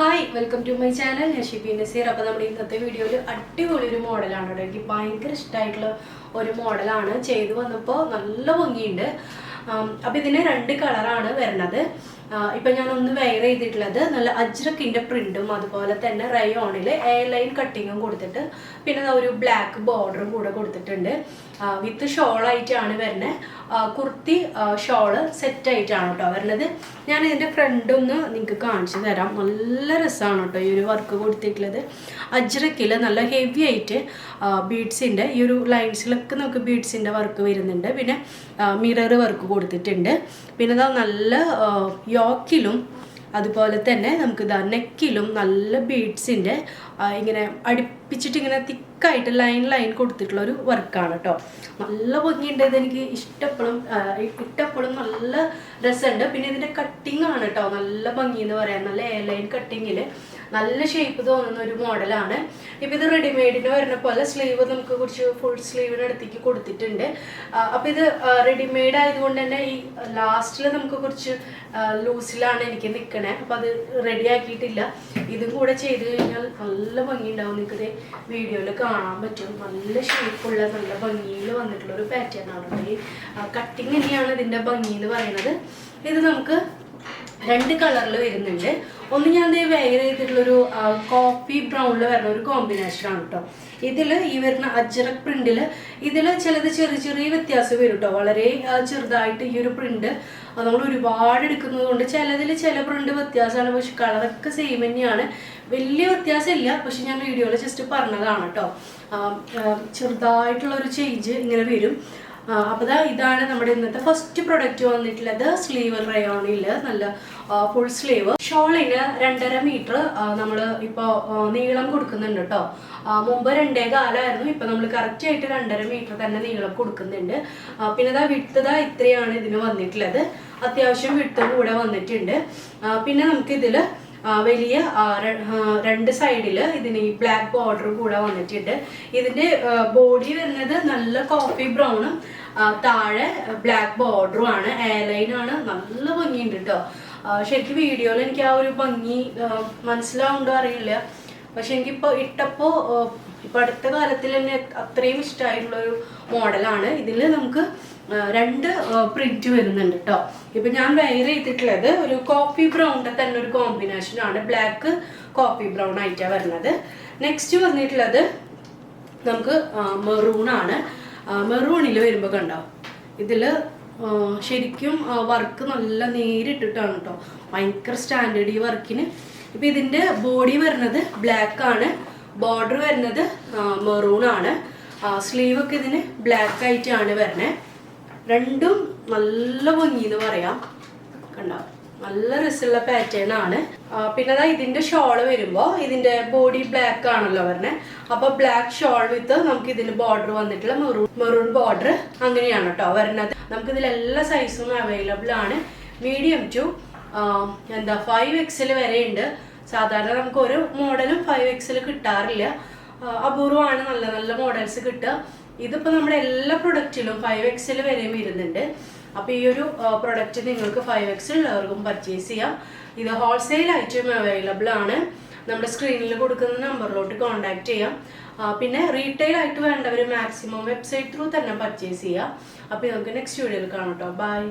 Hi welcome to my channel ഞാൻ ഷിബി നസീർ. അപ്പോൾ നമ്മുടെ ഇന്നത്തെ വീഡിയോയിൽ അടിപൊളി ഒരു മോഡലാണ് കേട്ടോ. എനിക്ക് ഭയങ്കര ഇഷ്ടമായിട്ടുള്ള ഒരു മോഡലാണ്. ചെയ്തു വന്നപ്പോൾ നല്ല ഭംഗിയുണ്ട്. അപ്പോൾ ഇതിന് രണ്ട് കളറാണ് വരുന്നത്. ഇപ്പൊ ഞാൻ ഒന്ന് വെയർ ചെയ്തിട്ടുള്ളത് നല്ല അജ്രക്കിന്റെ പ്രിന്റും അതുപോലെ തന്നെ റയോണിൽ എയർ ലൈൻ കട്ടിങ്ങും കൊടുത്തിട്ട് പിന്നെ ഒരു ബ്ലാക്ക് ബോർഡറും കൂടെ കൊടുത്തിട്ടുണ്ട്. വിത്ത് ഷോളായിട്ടാണ് വരുന്നത് കുർത്തി ഷോൾ സെറ്റ് ആയിട്ടാണ് കേട്ടോ വരുന്നത്. ഞാൻ ഇതിന്റെ ഫ്രണ്ട് ഒന്ന് നിങ്ങൾക്ക് കാണിച്ചു തരാം. നല്ല രസമാണ് കേട്ടോ ഈ ഒരു വർക്ക് കൊടുത്തിട്ടുള്ളത്. അജ്രക്കിൽ നല്ല ഹെവി ആയിട്ട് ബീഡ്സിന്റെ ഈ ഒരു ലൈൻസിലൊക്കെ നമുക്ക് ബീഡ്സിന്റെ വർക്ക് വരുന്നുണ്ട്. പിന്നെ മിറർ വർക്ക് കൊടുത്തിട്ടുണ്ട്. പിന്നെ ഇതാ നല്ല യോക്കിലും അതുപോലെ തന്നെ നമുക്ക് ഇതാ നെക്കിലും നല്ല ബീഡ്സിന്റെ ഇങ്ങനെ അടുപ്പിച്ചിട്ട് ഇങ്ങനെ തിക്കായിട്ട് ലൈൻ ലൈൻ കൊടുത്തിട്ടുള്ള ഒരു വർക്കാണ് കേട്ടോ നല്ല ഭംഗിയുണ്ട് ഇതെനിക്ക് ഇഷ്ടപ്പെടും ഇഷ്ടപ്പെടും നല്ല രസമുണ്ട്. പിന്നെ ഇതിന്റെ കട്ടിങ് ആണ് കേട്ടോ നല്ല ഭംഗി എന്ന് പറയാം. നല്ല എ ലൈൻ കട്ടിങ്ങിൽ നല്ല ഷേപ്പ് തോന്നുന്ന ഒരു മോഡലാണ് ഇപ്പം ഇത് റെഡിമെയ്ഡിന് വരുന്ന പോലെ സ്ലീവ് നമുക്ക് കുറച്ച് ഫുൾ സ്ലീവിന് അടുത്തേക്ക് കൊടുത്തിട്ടുണ്ട്. അപ്പം ഇത് റെഡിമെയ്ഡ് ആയതുകൊണ്ട് തന്നെ ഈ ലാസ്റ്റിൽ നമുക്ക് കുറച്ച് ലൂസിലാണ് എനിക്ക് നിൽക്കണേ അപ്പം അത് റെഡി ആക്കിയിട്ടില്ല. ഇതും കൂടെ ചെയ്ത് കഴിഞ്ഞാൽ നല്ല ഭംഗി ഉണ്ടാവും നിങ്ങൾക്ക് വീഡിയോയിൽ കാണാൻ പറ്റും. നല്ല ഷേപ്പുള്ള നല്ല ഭംഗിയിൽ വന്നിട്ടുള്ള ഒരു പാറ്റേൺ ആണ്. കട്ടിങ് തന്നെയാണ് ഇതിന്റെ ഭംഗി എന്ന് പറയുന്നത്. ഇത് നമുക്ക് രണ്ട് കളറിൽ വരുന്നുണ്ട്. ഒന്ന് ഞാൻ ദേ വെയർ ചെയ്തിട്ടുള്ളൊരു കോഫി ബ്രൗണിൽ വരുന്ന ഒരു കോമ്പിനേഷൻ ആണ് കേട്ടോ ഇതിൽ ഈ വരുന്ന അജ്രക് പ്രിന്റിൽ ഇതിൽ ചിലത് ചെറിയ ചെറിയ വ്യത്യാസം വരും കേട്ടോ വളരെ ചെറുതായിട്ട് ഈ ഒരു പ്രിന്റ് നമ്മൾ ഒരുപാട് എടുക്കുന്നത് കൊണ്ട് ചിലതിൽ ചില പ്രിന്റ് വ്യത്യാസമാണ്. പക്ഷെ കളറൊക്കെ സെയിം തന്നെയാണ്. വലിയ വ്യത്യാസമില്ല. പക്ഷെ ഞാൻ വീഡിയോയിൽ ജസ്റ്റ് പറഞ്ഞതാണ് കേട്ടോ ചെറുതായിട്ടുള്ള ഒരു ചേഞ്ച് ഇങ്ങനെ വരും. അപ്പോൾ ദാ ഇതാണ് നമ്മുടെ ഇന്നത്തെ ഫസ്റ്റ് പ്രൊഡക്റ്റ് വന്നിട്ടുള്ളത് സ്ലീവ് റയോണിൽ നല്ല ഫുൾ സ്ലീവ് ഷോളിന് രണ്ടര മീറ്റർ നമ്മൾ ഇപ്പോൾ നീളം കൊടുക്കുന്നുണ്ട് കേട്ടോ മുമ്പ് രണ്ടേ കാലമായിരുന്നു ഇപ്പം നമ്മൾ കറക്റ്റ് ആയിട്ട് രണ്ടര മീറ്റർ തന്നെ നീളം കൊടുക്കുന്നുണ്ട്. പിന്നെ വിട്ട് ദാ ഇത്രയാണ് ഇതിന് വന്നിട്ടുള്ളത്. അത്യാവശ്യം വിട്ടും കൂടെ വന്നിട്ടുണ്ട്. പിന്നെ നമുക്കിതിൽ വലിയ രണ്ട് സൈഡിൽ ഇതിന് ഈ ബ്ലാക്ക് ബോർഡർ കൂടെ വന്നിട്ടുണ്ട്. ഇതിന്റെ ബോഡി വരുന്നത് നല്ല കോഫി ബ്രൗണും താഴെ ബ്ലാക്ക് ബോർഡറും ആണ്. എയർലൈനാണ് നല്ല ഭംഗിയുണ്ട് കേട്ടോ ശരിക്കും വീഡിയോയിൽ എനിക്ക് ആ ഒരു ഭംഗി മനസ്സിലാവുണ്ടോ അറിയില്ല. പക്ഷെ എനിക്കിപ്പോൾ ഇട്ടപ്പോൾ ഇപ്പൊ അടുത്ത കാലത്തിൽ തന്നെ അത്രയും ഇഷ്ടമായിട്ടുള്ള ഒരു മോഡലാണ്. ഇതിൽ നമുക്ക് രണ്ട് പ്രിന്റ് വരുന്നുണ്ട് കേട്ടോ ഇപ്പൊ ഞാൻ വെയർ ചെയ്തിട്ടുള്ളത് ഒരു കോഫി ബ്രൗണിന്റെ തന്നെ ഒരു കോമ്പിനേഷൻ ആണ്. ബ്ലാക്ക് കോഫി ബ്രൗൺ ആയിട്ടാണ് വരുന്നത്. നെക്സ്റ്റ് വന്നിട്ടുള്ളത് നമുക്ക് മെറൂൺ ആണ്. മെറൂണിൽ വരുമ്പോൾ കണ്ടോ? ഇതിൽ ശരിക്കും വർക്ക് നല്ല നേരിട്ടിട്ടാണ് കേട്ടോ ഭയങ്കര സ്റ്റാൻഡേർഡ് ഈ വർക്കിന് ഇപ്പം ഇതിന്റെ ബോഡി വരുന്നത് ബ്ലാക്ക് ആണ്. ബോർഡർ വരുന്നത് മെറൂൺ ആണ്. സ്ലീവ് ഒക്കെ ഇതിന് ബ്ലാക്ക് ആയിട്ടാണ് വരണേ. രണ്ടും നല്ല ഭംഗി എന്ന് പറയാം. കണ്ടോ? നല്ല റിസുള്ള പാറ്റേൺ ആണ്. പിന്നെ അതാ ഇതിന്റെ ഷോൾ വരുമ്പോ ഇതിന്റെ ബോഡി ബ്ലാക്ക് ആണല്ലോ പറഞ്ഞത് അപ്പൊ ബ്ലാക്ക് ഷോൾ വിത്ത് നമുക്ക് ഇതിന് ബോർഡർ വന്നിട്ടുള്ള മെറൂൺ മെറൂൺ ബോർഡർ അങ്ങനെയാണ് കേട്ടോ വരുന്നത് നമുക്ക് ഇതിൽ എല്ലാ സൈസും അവൈലബിൾ ആണ്. മീഡിയം ടു എന്താ ഫൈവ് എക്സിൽ വരെ ഉണ്ട് സാധാരണ നമുക്ക് ഒരു മോഡലും ഫൈവ് എക്സിൽ കിട്ടാറില്ല. അപൂർവമാണ് നല്ല നല്ല മോഡൽസ് കിട്ടുക. ഇതിപ്പോൾ നമ്മുടെ എല്ലാ പ്രൊഡക്റ്റിലും ഫൈവ് എക്സിൽ വരെയും വരുന്നുണ്ട് അപ്പോൾ ഈ ഒരു പ്രൊഡക്റ്റ് നിങ്ങൾക്ക് ഫൈവ് എക്സിൽ ഉള്ളവർക്കും പർച്ചേസ് ചെയ്യാം. ഇത് ഹോൾസെയിൽ ഐറ്റം അവൈലബിൾ ആണ്. നമ്മുടെ സ്ക്രീനിൽ കൊടുക്കുന്ന നമ്പറിലോട്ട് കോൺടാക്ട് ചെയ്യാം. പിന്നെ റീറ്റെയിൽ ആയിട്ട് വേണ്ടവർ മാക്സിമം വെബ്സൈറ്റ് ത്രൂ തന്നെ പർച്ചേസ് ചെയ്യാം. അപ്പോൾ നമുക്ക് നെക്സ്റ്റ് വീഡിയോയിൽ കാണാം കേട്ടോ ബൈ